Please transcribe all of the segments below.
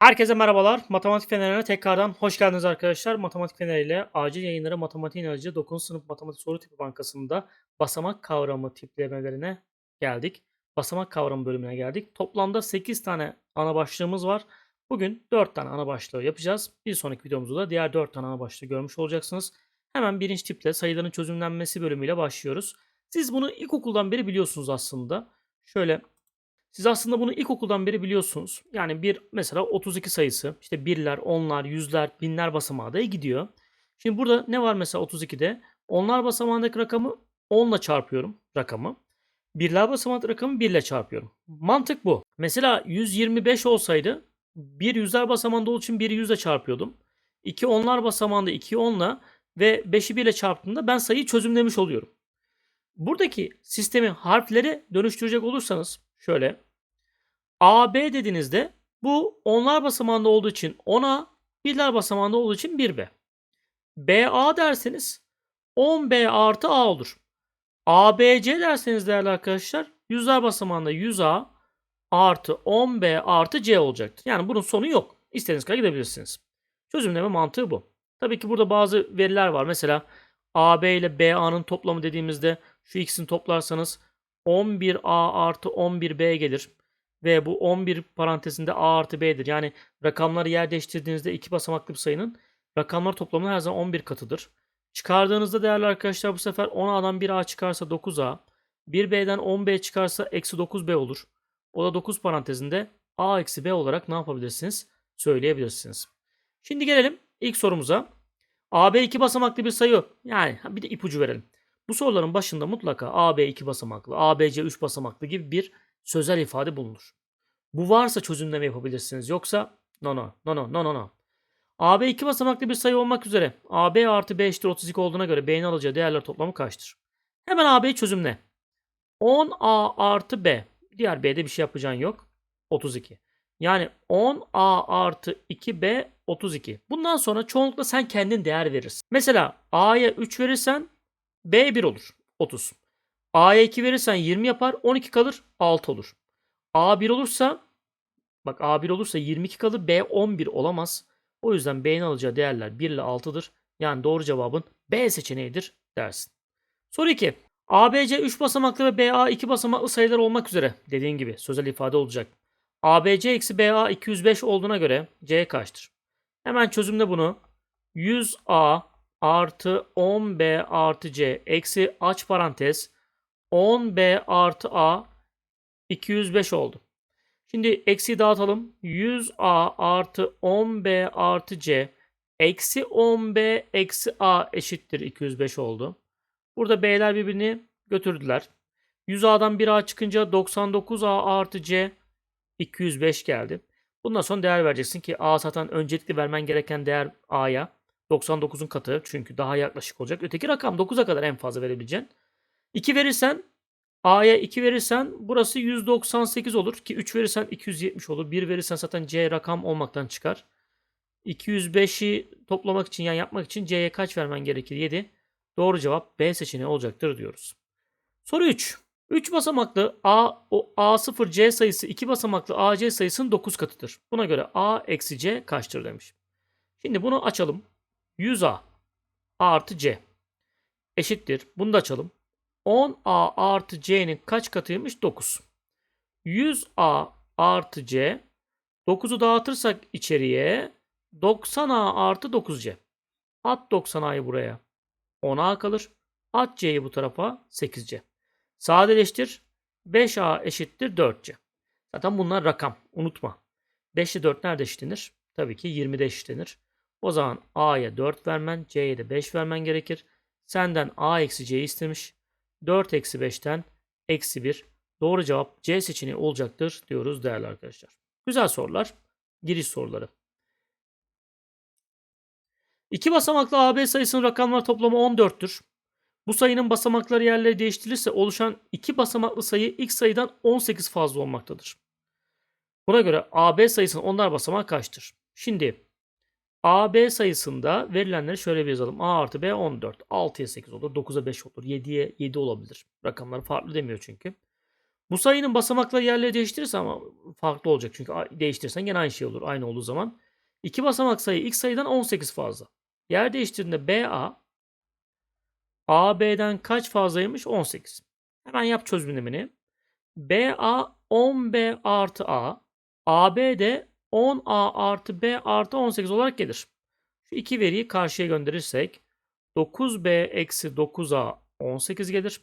Herkese merhabalar. Matematik Feneri'ne tekrardan hoş geldiniz arkadaşlar. Matematik Feneri ile acil yayınları matematik inanıcı 9. sınıf matematik soru tipi bankasında basamak kavramı tiplemelerine geldik. Basamak kavramı bölümüne geldik. Toplamda 8 tane ana başlığımız var. Bugün 4 tane ana başlığı yapacağız. Bir sonraki videomuzda da diğer 4 tane ana başlığı görmüş olacaksınız. Hemen birinci tiple sayıların çözümlenmesi bölümüyle başlıyoruz. Siz bunu ilkokuldan beri biliyorsunuz aslında. Şöyle siz aslında bunu ilkokuldan beri biliyorsunuz. Yani bir mesela 32 sayısı işte birler, onlar, yüzler, binler basamağı da gidiyor. Şimdi burada ne var mesela 32'de? Onlar basamağındaki rakamı 10 ile çarpıyorum rakamı. Birler basamağındaki rakamı 1 ile çarpıyorum. Mantık bu. Mesela 125 olsaydı bir yüzler basamağında olduğu için 1'i 100 ile çarpıyordum. 2 onlar basamağında 2'yi 10 ile ve 5'i 1 ile çarptığımda ben sayıyı çözümlemiş oluyorum. Buradaki sistemi harfleri dönüştürecek olursanız şöyle AB dediğinizde bu onlar basamağında olduğu için 10A, birler basamağında olduğu için 1B. BA derseniz 10B artı A olur. ABC derseniz değerli arkadaşlar yüzler basamağında 100A artı 10B artı C olacaktır. Yani bunun sonu yok. İstediğiniz kadar gidebilirsiniz. Çözümleme mantığı bu. Tabii ki burada bazı veriler var. Mesela AB ile BA'nın toplamı dediğimizde şu ikisini toplarsanız 11A artı 11B gelir. Ve bu 11 parantezinde A artı B'dir. Yani rakamları yer değiştirdiğinizde iki basamaklı bir sayının rakamlar toplamı her zaman 11 katıdır. Çıkardığınızda değerli arkadaşlar bu sefer 10A'dan 1A çıkarsa 9A. 1B'den 10B çıkarsa eksi 9B olur. O da 9 parantezinde A eksi B olarak ne yapabilirsiniz? Söyleyebilirsiniz. Şimdi gelelim ilk sorumuza. AB iki basamaklı bir sayı. Yani bir de ipucu verelim. Bu soruların başında mutlaka AB iki basamaklı, ABC 3 basamaklı gibi bir sözel ifade bulunur. Bu varsa çözümleme yapabilirsiniz. Yoksa no no no no no no no. AB iki basamaklı bir sayı olmak üzere AB artı B eşittir 32 olduğuna göre B'nin alacağı değerler toplamı kaçtır? Hemen AB'yi çözümle. 10A artı B. Diğer B'de bir şey yapacağın yok. 32. Yani 10A artı 2B 32. Bundan sonra çoğunlukla sen kendin değer verirsin. Mesela A'ya 3 verirsen B 1 olur. 30. A'ya 2 verirsen 20 yapar. 12 kalır. 6 olur. A 1 olursa bak A 1 olursa 22 kalır. B 11 olamaz. O yüzden B'nin alacağı değerler 1 ile 6'dır. Yani doğru cevabın B seçeneğidir dersin. Soru 2. ABC 3 basamaklı ve BA 2 basamaklı sayılar olmak üzere dediğin gibi sözel ifade olacak. ABC eksi BA 205 olduğuna göre C kaçtır? Hemen çözümle bunu. 100A artı 10B artı C eksi aç parantez 10B artı A 205 oldu. Şimdi eksi dağıtalım. 100A artı 10B artı C eksi 10B eksi A eşittir 205 oldu. Burada B'ler birbirini götürdüler. 100A'dan 1A çıkınca 99A artı C 205 geldi. Bundan sonra değer vereceksin ki A zaten öncelikli vermen gereken değer A'ya. 99'un katı çünkü daha yaklaşık olacak. Öteki rakam 9'a kadar en fazla verebileceksin. 2 verirsen A'ya 2 verirsen burası 198 olur ki 3 verirsen 270 olur. 1 verirsen zaten C rakam olmaktan çıkar. 205'i toplamak için yani yapmak için C'ye kaç vermen gerekir? 7. Doğru cevap B seçeneği olacaktır diyoruz. Soru 3. 3 basamaklı A, o A0 C sayısı 2 basamaklı AC sayısının 9 katıdır. Buna göre A eksi C kaçtır demiş. Şimdi bunu açalım. 100A A artı C eşittir. Bunu da açalım. 10A artı C'nin kaç katıymış? 9. 100A artı C 9'u dağıtırsak içeriye 90A artı 9C. At 90A'yı buraya. 10A kalır. At C'yi bu tarafa 8C. Sadeleştir. 5A eşittir 4C. Zaten bunlar rakam. Unutma. 5 ile 4 nerede eşitlenir? Tabii ki 20'de eşitlenir. O zaman A'ya 4 vermen, C'ye de 5 vermen gerekir. Senden A eksi C'yi istemiş. 4 eksi 5'ten eksi 1. Doğru cevap C seçeneği olacaktır diyoruz değerli arkadaşlar. Güzel sorular. Giriş soruları. İki basamaklı AB sayısının rakamlar toplamı 14'tür. Bu sayının basamakları yerleri değiştirilirse oluşan iki basamaklı sayı x sayıdan 18 fazla olmaktadır. Buna göre AB sayısının onlar basamağı kaçtır? Şimdi AB sayısında verilenleri şöyle bir yazalım. A artı B 14. 6'ya 8 olur. 9'a 5 olur. 7'ye 7 olabilir. Rakamlar farklı demiyor çünkü. Bu sayının basamakları yerleri değiştirirse ama farklı olacak. Çünkü değiştirirsen gene aynı şey olur. Aynı olduğu zaman. İki basamak sayı x sayıdan 18 fazla. Yer değiştirdiğinde BA AB'den kaç fazlaymış? 18. Hemen yap çözümlemini. BA 10B artı A. AB de 10A artı B artı 18 olarak gelir. Şu iki veriyi karşıya gönderirsek 9B eksi 9A 18 gelir.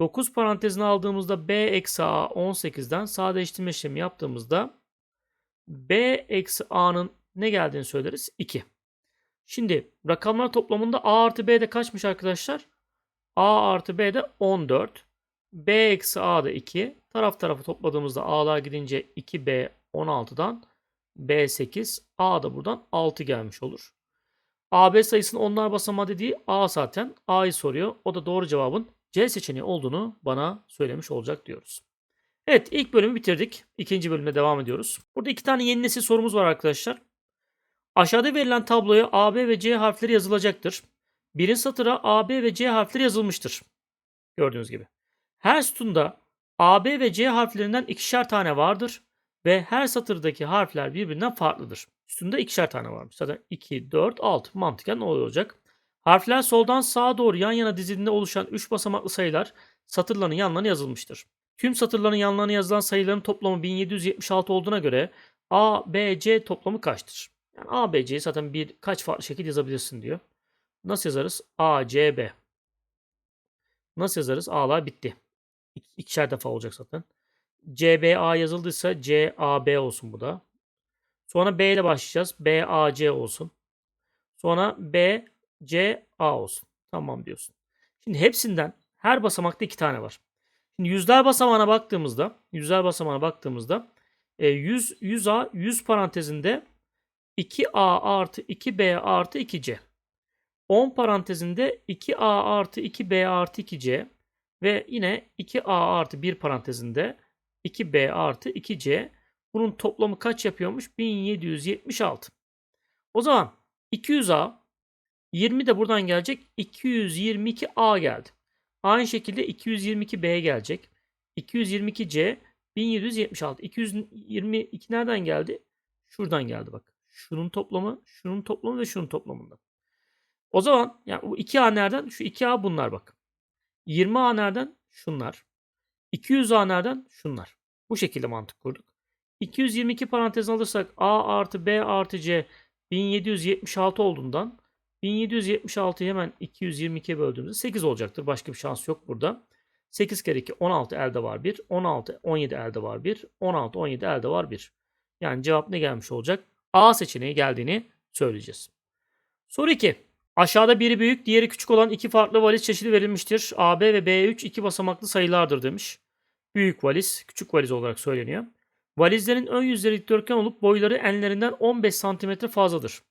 9 parantezine aldığımızda B eksi A 18'den sadeleştirme işlemi yaptığımızda B eksi A'nın ne geldiğini söyleriz? 2. Şimdi rakamlar toplamında A artı B de kaçmış arkadaşlar? A artı B de 14. B eksi A da 2. Taraf tarafı topladığımızda A'lar gidince 2B 16'dan B 8. A da buradan 6 gelmiş olur. AB sayısının onlar basamağı dediği A zaten. A'yı soruyor. O da doğru cevabın C seçeneği olduğunu bana söylemiş olacak diyoruz. Evet ilk bölümü bitirdik. İkinci bölümde devam ediyoruz. Burada iki tane yeni nesil sorumuz var arkadaşlar. Aşağıda verilen tabloya A, B ve C harfleri yazılacaktır. Birinci satıra A, B ve C harfleri yazılmıştır. Gördüğünüz gibi. Her sütunda A, B ve C harflerinden ikişer tane vardır ve her satırdaki harfler birbirinden farklıdır. Üstünde ikişer tane varmış. Zaten 2, 4, 6 mantıken ne olacak? Harfler soldan sağa doğru yan yana dizildiğinde oluşan 3 basamaklı sayılar satırların yanlarına yazılmıştır. Tüm satırların yanlarına yazılan sayıların toplamı 1776 olduğuna göre A, B, C toplamı kaçtır? Yani A, B, C'yi zaten bir kaç farklı şekilde yazabilirsin diyor. Nasıl yazarız? A, C, B. Nasıl yazarız? A'lar bitti. İk- İkişer defa olacak zaten. C, B, A yazıldıysa C, A, B olsun bu da. Sonra B ile başlayacağız. B, A, C olsun. Sonra B, C, A olsun. Tamam diyorsun. Şimdi hepsinden her basamakta iki tane var. Şimdi yüzler basamağına baktığımızda, yüzler basamağına baktığımızda e, 100, 100A 100 parantezinde 2A artı 2B artı 2C. 10 parantezinde 2A artı 2B artı 2C ve yine 2A artı 1 parantezinde 2B artı 2C. Bunun toplamı kaç yapıyormuş? 1776. O zaman 200A 20 de buradan gelecek. 222A geldi. Aynı şekilde 222B gelecek. 222C 1776. 222 nereden geldi? Şuradan geldi bak. Şunun toplamı, şunun toplamı ve şunun toplamından. O zaman yani bu 2A nereden? Şu 2A bunlar bak. 20A nereden? Şunlar. 200A nereden? Şunlar. Bu şekilde mantık kurduk. 222 parantez alırsak A artı B artı C 1776 olduğundan 1776'yı hemen 222'ye böldüğümüzde 8 olacaktır. Başka bir şans yok burada. 8 kere 2 16 elde var 1. 16 17 elde var 1. 16 17 elde var 1. Yani cevap ne gelmiş olacak? A seçeneği geldiğini söyleyeceğiz. Soru 2. Aşağıda biri büyük, diğeri küçük olan iki farklı valiz çeşidi verilmiştir. AB ve B3 iki basamaklı sayılardır demiş. Büyük valiz, küçük valiz olarak söyleniyor. Valizlerin ön yüzleri dikdörtgen olup boyları enlerinden 15 cm fazladır.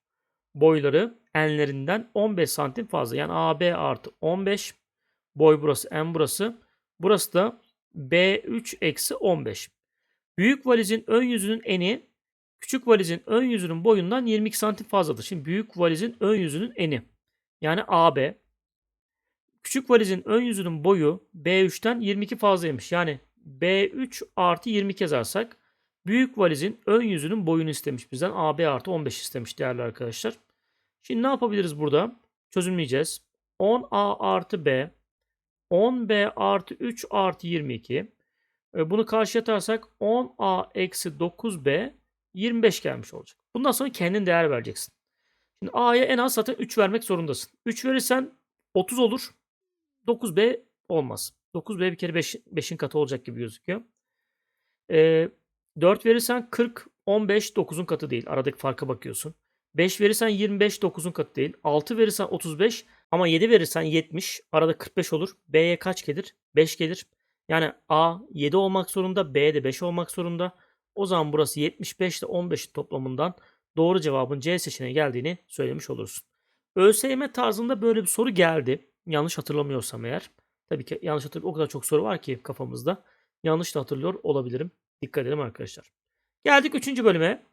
Boyları enlerinden 15 santim fazla. Yani AB artı 15. Boy burası, en burası. Burası da B3 eksi 15. Büyük valizin ön yüzünün eni küçük valizin ön yüzünün boyundan 22 santim fazladır. Şimdi büyük valizin ön yüzünün eni yani AB. Küçük valizin ön yüzünün boyu B3'ten 22 fazlaymış. Yani B3 artı 22 yazarsak büyük valizin ön yüzünün boyunu istemiş bizden. AB artı 15 istemiş değerli arkadaşlar. Şimdi ne yapabiliriz burada? Çözümleyeceğiz. 10A artı B 10B artı 3 artı 22. E, Bunu karşıya atarsak 10A eksi 9B 25 gelmiş olacak. Bundan sonra kendin değer vereceksin. Şimdi A'ya en az zaten 3 vermek zorundasın. 3 verirsen 30 olur. 9B olmaz. 9B bir kere 5, 5'in katı olacak gibi gözüküyor. E, 4 verirsen 40, 15 9'un katı değil. Aradaki farka bakıyorsun. 5 verirsen 25 9'un katı değil. 6 verirsen 35 ama 7 verirsen 70. Arada 45 olur. B'ye kaç gelir? 5 gelir. Yani A 7 olmak zorunda. B de 5 olmak zorunda. O zaman burası 75 ile 15'in toplamından doğru cevabın C seçeneği geldiğini söylemiş olursun. ÖSYM tarzında böyle bir soru geldi. Yanlış hatırlamıyorsam eğer. Tabii ki yanlış hatırlıyorum. O kadar çok soru var ki kafamızda. Yanlış da hatırlıyor olabilirim. Dikkat edelim arkadaşlar. Geldik 3. bölüme.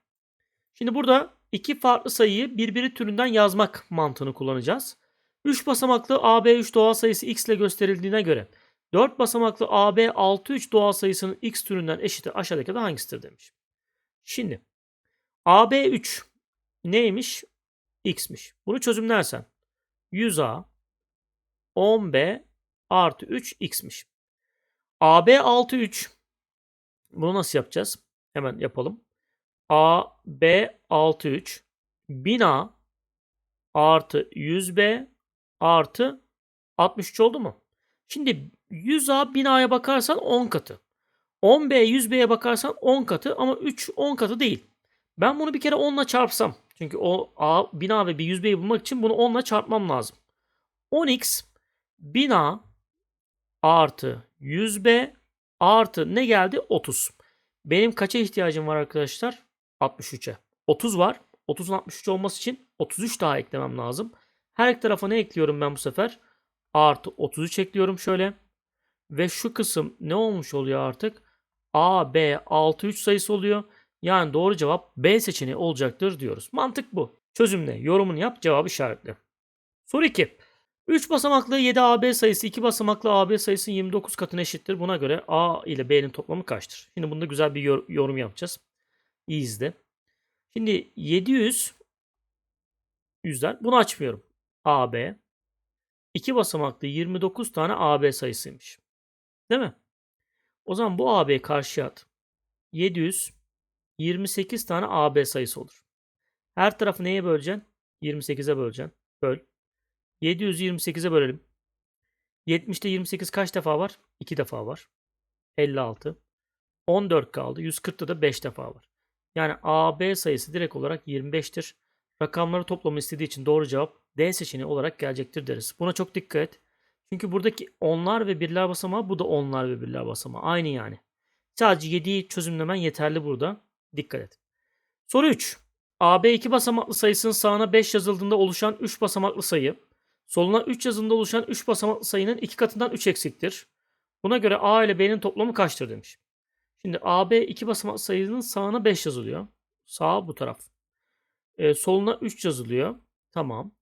Şimdi burada iki farklı sayıyı birbiri türünden yazmak mantığını kullanacağız. 3 basamaklı AB3 doğal sayısı x ile gösterildiğine göre 4 basamaklı AB 63 doğal sayısının x türünden eşiti aşağıdaki de hangisidir demiş. Şimdi AB 3 neymiş? X'miş. Bunu çözümlersen 100A 10B artı 3 X'miş. AB 63 bunu nasıl yapacağız? Hemen yapalım. AB 63 1000A artı 100B artı 63 oldu mu? Şimdi 100A 1000A'ya bakarsan 10 katı. 10B 100B'ye bakarsan 10 katı ama 3 10 katı değil. Ben bunu bir kere 10 ile çarpsam. Çünkü o A 1000A ve 100B'yi bulmak için bunu 10 ile çarpmam lazım. 10x 1000A artı 100B artı ne geldi? 30. Benim kaça ihtiyacım var arkadaşlar? 63'e. 30 var. 30'un 63 olması için 33 daha eklemem lazım. Her iki tarafa ne ekliyorum ben bu sefer? Artı 33 ekliyorum şöyle. Ve şu kısım ne olmuş oluyor artık? A, B, 6, 3 sayısı oluyor. Yani doğru cevap B seçeneği olacaktır diyoruz. Mantık bu. Çözümle yorumunu yap, cevabı işaretle. Soru 2. 3 basamaklı 7AB sayısı 2 basamaklı AB sayısı 29 katına eşittir. Buna göre A ile B'nin toplamı kaçtır? Şimdi bunda güzel bir yor- yorum yapacağız. İyi izle. Şimdi 700 yüzler. Bunu açmıyorum. AB 2 basamaklı 29 tane AB sayısıymış. Değil mi? O zaman bu AB karşıya at. 728 tane AB sayısı olur. Her tarafı neye böleceksin? 28'e böleceksin. Böl. 728'e bölelim. 70'te 28 kaç defa var? 2 defa var. 56. 14 kaldı. 140'ta da 5 defa var. Yani AB sayısı direkt olarak 25'tir. Rakamları toplamı istediği için doğru cevap D seçeneği olarak gelecektir deriz. Buna çok dikkat et. Çünkü buradaki onlar ve birler basamağı bu da onlar ve birler basamağı. Aynı yani. Sadece 7'yi çözümlemen yeterli burada. Dikkat et. Soru 3. AB 2 basamaklı sayısının sağına 5 yazıldığında oluşan 3 basamaklı sayı, soluna 3 yazıldığında oluşan 3 basamaklı sayının 2 katından 3 eksiktir. Buna göre A ile B'nin toplamı kaçtır demiş. Şimdi AB 2 basamaklı sayının sağına 5 yazılıyor. Sağ bu taraf. Ee, soluna 3 yazılıyor. Tamam.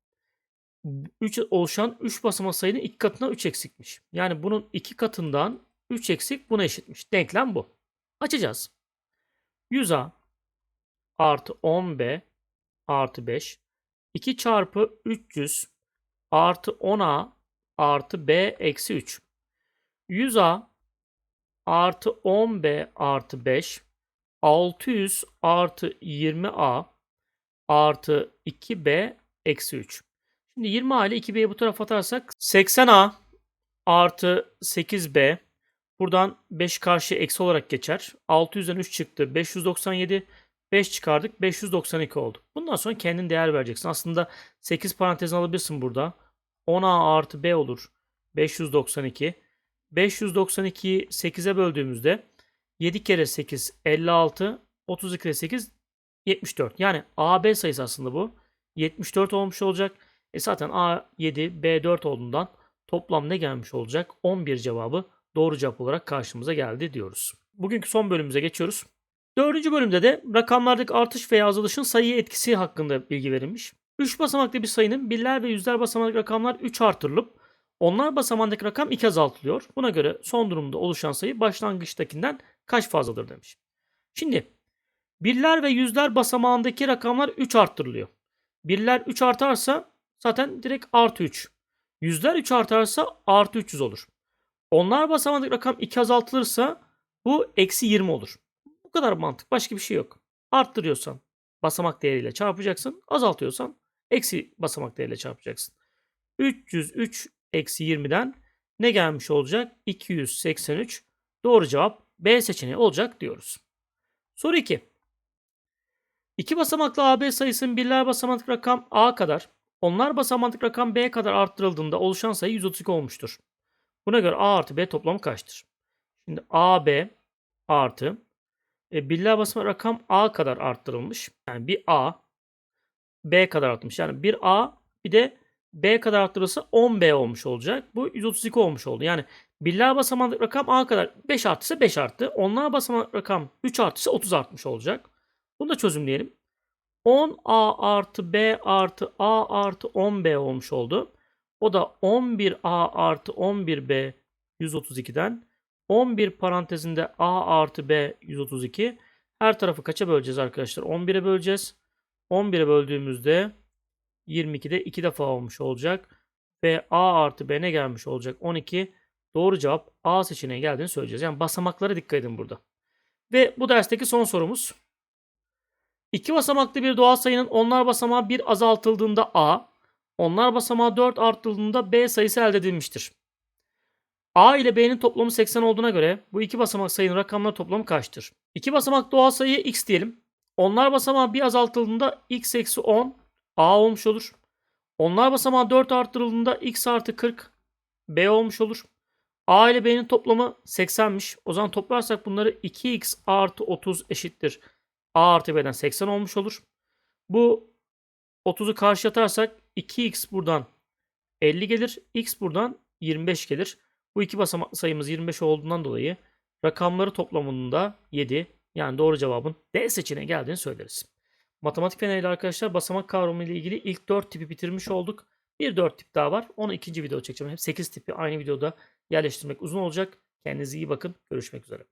3 oluşan 3 basamak sayının 2 katına 3 eksikmiş. Yani bunun 2 katından 3 eksik buna eşitmiş. Denklem bu. Açacağız. 100A artı 10B artı 5 2 çarpı 300 artı 10A artı B eksi 3. 100A artı 10B artı 5 600 artı 20A artı 2B eksi 3. Şimdi 20A ile 2B'yi bu tarafa atarsak 80A artı 8B buradan 5 karşı eksi olarak geçer. 600'den 3 çıktı. 597 5 çıkardık. 592 oldu. Bundan sonra kendin değer vereceksin. Aslında 8 parantezini alabilirsin burada. 10A artı B olur. 592. 592'yi 8'e böldüğümüzde 7 kere 8 56. 32 kere 8 74. Yani AB sayısı aslında bu. 74 olmuş olacak. E zaten A7, B4 olduğundan toplam ne gelmiş olacak? 11 cevabı doğru cevap olarak karşımıza geldi diyoruz. Bugünkü son bölümümüze geçiyoruz. Dördüncü bölümde de rakamlardaki artış veya azalışın sayıya etkisi hakkında bilgi verilmiş. 3 basamaklı bir sayının birler ve yüzler basamaklı rakamlar 3 artırılıp onlar basamağındaki rakam 2 azaltılıyor. Buna göre son durumda oluşan sayı başlangıçtakinden kaç fazladır demiş. Şimdi birler ve yüzler basamağındaki rakamlar 3 arttırılıyor. Birler 3 artarsa zaten direkt artı 3. Yüzler 3 artarsa artı 300 olur. Onlar basamağındaki rakam 2 azaltılırsa bu eksi 20 olur. Bu kadar mantık. Başka bir şey yok. Arttırıyorsan basamak değeriyle çarpacaksın. Azaltıyorsan eksi basamak değeriyle çarpacaksın. 303 eksi 20'den ne gelmiş olacak? 283. Doğru cevap B seçeneği olacak diyoruz. Soru 2. İki basamaklı AB sayısının birler basamaklı rakam A kadar, onlar basamaklı rakam B kadar arttırıldığında oluşan sayı 132 olmuştur. Buna göre A artı B toplamı kaçtır? Şimdi AB artı e, birler basamak rakam A kadar arttırılmış. Yani bir A B kadar artmış. Yani bir A bir de B kadar arttırılırsa 10B olmuş olacak. Bu 132 olmuş oldu. Yani birler basamak rakam A kadar 5 artıysa 5 arttı. Onlar basamak rakam 3 artıysa 30 artmış olacak. Bunu da çözümleyelim. 10A artı B artı A artı 10B olmuş oldu. O da 11A artı 11B 132'den 11 parantezinde A artı B 132. Her tarafı kaça böleceğiz arkadaşlar? 11'e böleceğiz. 11'e böldüğümüzde 22'de 2 defa olmuş olacak. Ve A artı B ne gelmiş olacak? 12. Doğru cevap A seçeneği geldiğini söyleyeceğiz. Yani basamaklara dikkat edin burada. Ve bu dersteki son sorumuz. İki basamaklı bir doğal sayının onlar basamağı 1 azaltıldığında A, onlar basamağı 4 arttırıldığında B sayısı elde edilmiştir. A ile B'nin toplamı 80 olduğuna göre bu iki basamak sayının rakamları toplamı kaçtır? İki basamak doğal sayıya x diyelim. Onlar basamağı 1 azaltıldığında x eksi 10 A olmuş olur. Onlar basamağı 4 arttırıldığında x artı 40 B olmuş olur. A ile B'nin toplamı 80'miş. O zaman toplarsak bunları 2x artı 30 eşittir. A artı B'den 80 olmuş olur. Bu 30'u karşı atarsak 2x buradan 50 gelir. X buradan 25 gelir. Bu iki basamak sayımız 25 olduğundan dolayı rakamları toplamında 7 yani doğru cevabın D seçeneği geldiğini söyleriz. Matematik feneriyle arkadaşlar basamak kavramı ile ilgili ilk 4 tipi bitirmiş olduk. Bir 4 tip daha var. Onu ikinci video çekeceğim. Hep 8 tipi aynı videoda yerleştirmek uzun olacak. Kendinize iyi bakın. Görüşmek üzere.